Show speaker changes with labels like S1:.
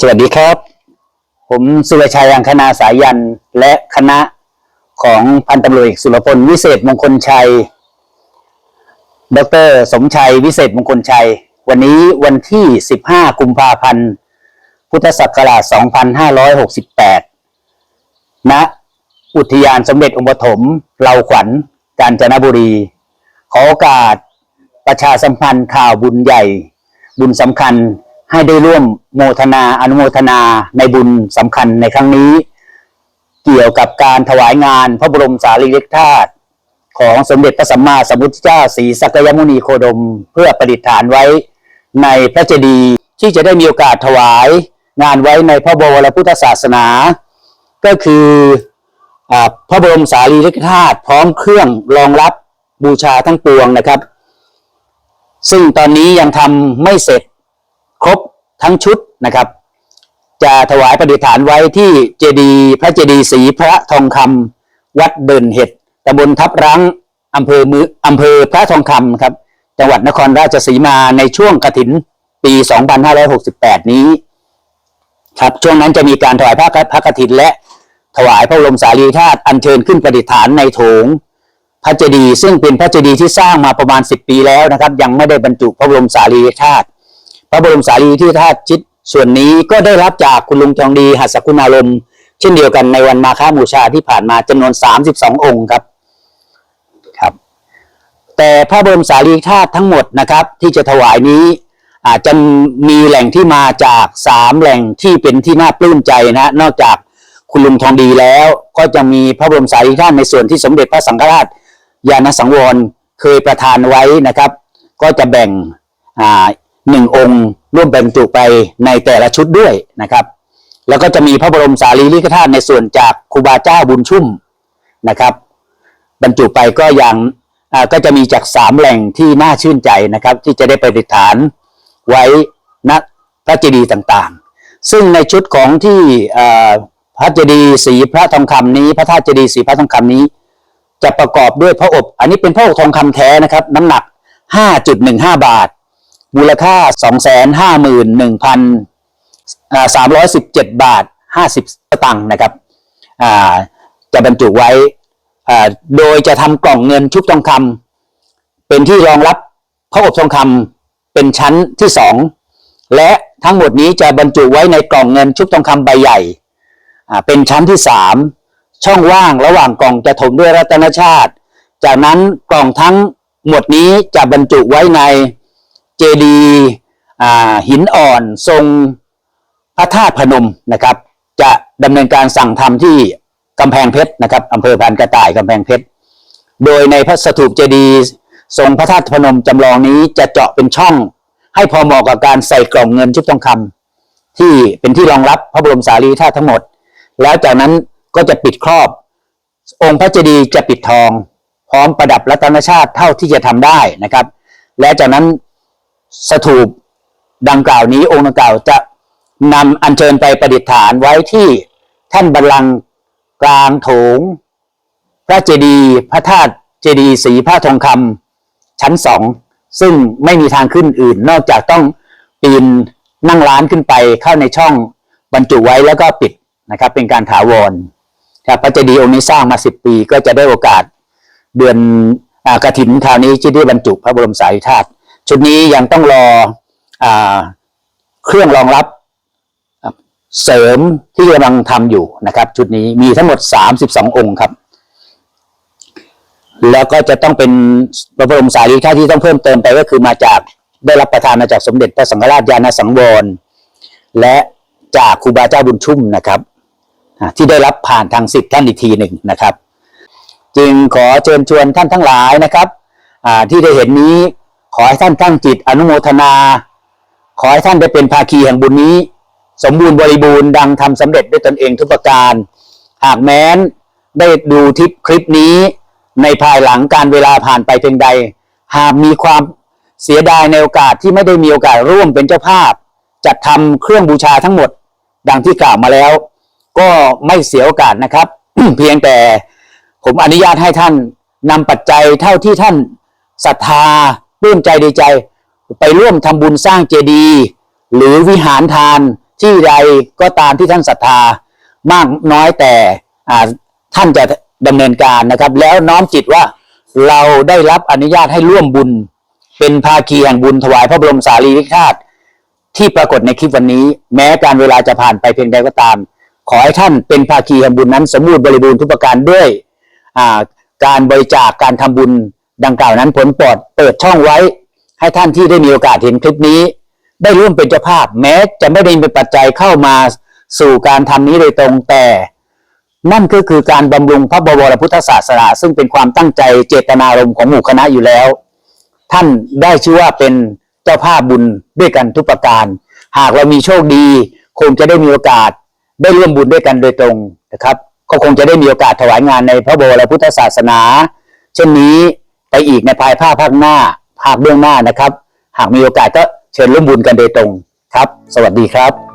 S1: สวัสดีครับ ผมสุรชัยอังคณาสายันและคณะของพันตำรวจเอกสุรพลวิเศษมงคลชัย ดร สมชัยวิเศษมงคลชัย วันนี้วันที่ 15 กุมภาพันธ์ พุทธศักราช 2568 ณ อุทยานสมเด็จองค์ปฐมเหล่าขวัญ กาญจนบุรี ขอโอกาสประชาสัมพันธ์ข่าวบุญใหญ่ บุญสำคัญให้ได้ร่วมโมทนาอนุโมทนาในบุญสำคัญในครั้งนี้ เกี่ยวกับการถวายงานพระบรมสารีริกธาตุของสมเด็จพระสัมมาสัมพุทธเจ้าศรีสักยมุนีโคดม เพื่อประดิษฐานไว้ในพระเจดีย์ที่จะได้มีโอกาสถวายงานไว้ในพระบวรพุทธศาสนา ก็คืออพระบรมสารีริกธาตุพร้อมเครื่องรองรับ บูชาทั้งปวงนะครับ ซึ่งตอนนี้ยังทำไม่เสร็จครบทั้งชุดนะครับ จะถวายประดิษฐานไว้ที่เจดีย์พระเจดีย์ศรีพระทองคำวัดเดินเห็ดตำบลทับรังอำเภอมืออำเภอพระทองคำครับ จังหวัดนครราชสีมาในช่วงกฐินปี 2568 นี้ ครับช่วงนั้นจะมีการถวายพระพระกฐินและถวายพระบรมสารีริกธาตุอัญเชิญขึ้นประดิษฐานในโถง พระเจดีย์ซึ่งเป็นพระเจดีย์ที่สร้างมาประมาณ 10 ปีแล้วนะครับ ยังไม่ได้บรรจุพระบรมสารีริกธาตุพระบรมสารีริกธาตุชิดส่วนนี้ก็ได้รับจากคุณลุงทองดีหัสกุณาลมเช่นเดียวกันในวันมาฆบูชาที่ผ่านมาจำนวน 32 องค์ครับครับ แต่พระบรมสารีริกธาตุทั้งหมดนะครับ ที่จะถวายนี้อาจจะมีแหล่งที่มาจากสามแหล่งที่เป็นที่น่าปลื้มใจนะ นอกจากคุณลุงทองดีแล้ว ก็จะมีพระบรมสารีริกธาตุในส่วนที่สมเด็จพระสังฆราช ยานสังวรเคยประทานไว้นะครับ ก็จะแบ่งหนึ่งองค์ร่วมบรรจุไปในแต่ละชุดด้วยนะครับ แล้วก็จะมีพระบรมสารีริกธาตุในส่วนจากครูบาเจ้าบุญชุ่มนะครับ บรรจุไปก็อย่างาก็จะมีจากสามแหล่งที่น่าชื่นใจนะครับ ที่จะได้ไประดิษฐานไว้ณพระเจดีย์ต่างๆ ซึ่งในชุดของที่พระเจดีย์สีพระทองคำนี้ พระธาตุเจดีย์สีพระทองคำนี้ จะประกอบด้วยพระอบ อันนี้เป็นพระอบทองคำแท้นะครับ น้ำหนัก 5.15 บาท มูลค่า 251,317 บาท 50 สตางค์นะครับจะบรรจุไว้ โดยจะทำกล่องเงินชุบทองคำเป็นที่รองรับพระอบทองคำเป็นชั้นที่สองและทั้งหมดนี้จะบรรจุไว้ในกล่องเงินชุบทองคำใบใหญ่เป็นชั้นที่สาม ช่องว่างระหว่างกล่องจะถมด้วยรัตนชาติ จากนั้นกล่องทั้งหมดนี้จะบรรจุไว้ในเจดีหินอ่อนทรงพระธาตุพนมนะครับ จะดำเนินการสั่งทำที่กำแพงเพชรนะครับอำเภอพานกระต่ายกำแพงเพชรโดยในพระสถูปเจดีย์ทรงพระธาตุพนมจำลองนี้จะเจาะเป็นช่อง ให้พอเหมาะกับการใส่กล่องเงินชุบทองคำที่เป็นที่รองรับพระบรมสารีริกธาตุทั้งหมด แล้วจากนั้น ก็จะปิดครอบ องค์พระเจดีย์จะปิดทอง พร้อมประดับรัตนชาติเท่าที่จะทำได้นะครับ และจากนั้นสถูปดังกล่าวนี้องค์ดังกล่าวจะนำอัญเชิญไปประดิษฐานไว้ที่แท่นบัลลังก์กลางโถง พระเจดีย์พระธาตุเจดีย์สีพระทองคำชั้นสองซึ่งไม่มีทางขึ้นอื่น นอกจากต้องปีนนั่งร้านขึ้นไปเข้าในช่องบรรจุไว้แล้วก็ปิดนะครับ เป็นการถาวร พระเจดีย์องค์นี้สร้างมาสิบปี ก็จะได้โอกาสเดือนอกระถินคราวนี้ที่ได้บรรจุพระบรมสารีริกธาตุชุดนี้ยังต้องรออเครื่องรองรับเสริมที่กำลังทำอยู่นะครับ ชุดนี้มีทั้งหมด 32 องค์ครับ แล้วก็จะต้องเป็นพระบรมสารีริกธาตุที่ต้องเพิ่มเติมไปก็คือมาจากได้รับประทานมาจากสมเด็จพระสังฆราชยานสังวรและจากครูบาเจ้าบุญชุ่มนะครับ ที่ได้รับผ่านทางสิทธิ์ท่านอีกทีหนึ่งนะครับ จึงขอเชิญชวนท่านทั้งหลายนะครับที่ได้เห็นนี้ขอให้ท่านตั้งจิตอนุโมทนา ขอให้ท่านได้เป็นภาคีแห่งบุญนี้ สมบูรณ์บริบูรณ์ดังทำสำเร็จด้วยตนเองทุกประการ หากแม้นได้ดูทิปคลิปนี้ ในภายหลังการเวลาผ่านไปเพียงใด หากมีความเสียดายในโอกาสที่ไม่ได้มีโอกาสร่วมเป็นเจ้าภาพ จัดทำเครื่องบูชาทั้งหมด ดังที่กล่าวมาแล้ว ก็ไม่เสียโอกาสนะครับ เพียงแต่ผมอนุญาตให้ท่านนำปัจจัยเท่าที่ท่านศรัทธาปลื้มใจดีใจ ไปร่วมทำบุญสร้างเจดีย์หรือวิหารทานที่ใดก็ตามที่ท่านศรัทธามากน้อยแต่ท่านจะดำเนินการนะครับ แล้วน้อมจิตว่าเราได้รับอนุญาตให้ร่วมบุญ เป็นภาคีแห่งบุญถวายพระบรมสารีริกธาตุที่ปรากฏในคลิปวันนี้ แม้การเวลาจะผ่านไปเพียงใดก็ตาม ขอให้ท่านเป็นภาคีแห่งบุญนั้น สมบูรณ์บริบูรณ์ทุกประการด้วยการบริจาคการทำบุญดังกล่าวนั้นผลปลอดเปิดช่องไว้ ให้ท่านที่ได้มีโอกาสเห็นคลิปนี้ ได้ร่วมเป็นเจ้าภาพ แม้จะไม่ได้เป็นปัจจัยเข้ามาสู่การทำนี้โดยตรงแต่ นั่นก็คือการบำรุงพระบวรพุทธศาสนาซึ่งเป็นความตั้งใจเจตนารมณ์ของหมู่คณะอยู่แล้ว ท่านได้ชื่อว่าเป็นเจ้าภาพบุญด้วยกันทุกประการ หากเรามีโชคดี คงจะได้มีโอกาส ได้ร่วมบุญด้วยกันโดยตรงนะครับ ก็คงจะได้มีโอกาสถวายงานในพระบรมพุทธศาสนา เช่นนี้ไปอีกในภายภาคภาคหน้าภาคเบื้องหน้านะครับ หากมีโอกาสก็เชิญร่วมบุญกันโดยตรงครับ สวัสดีครับ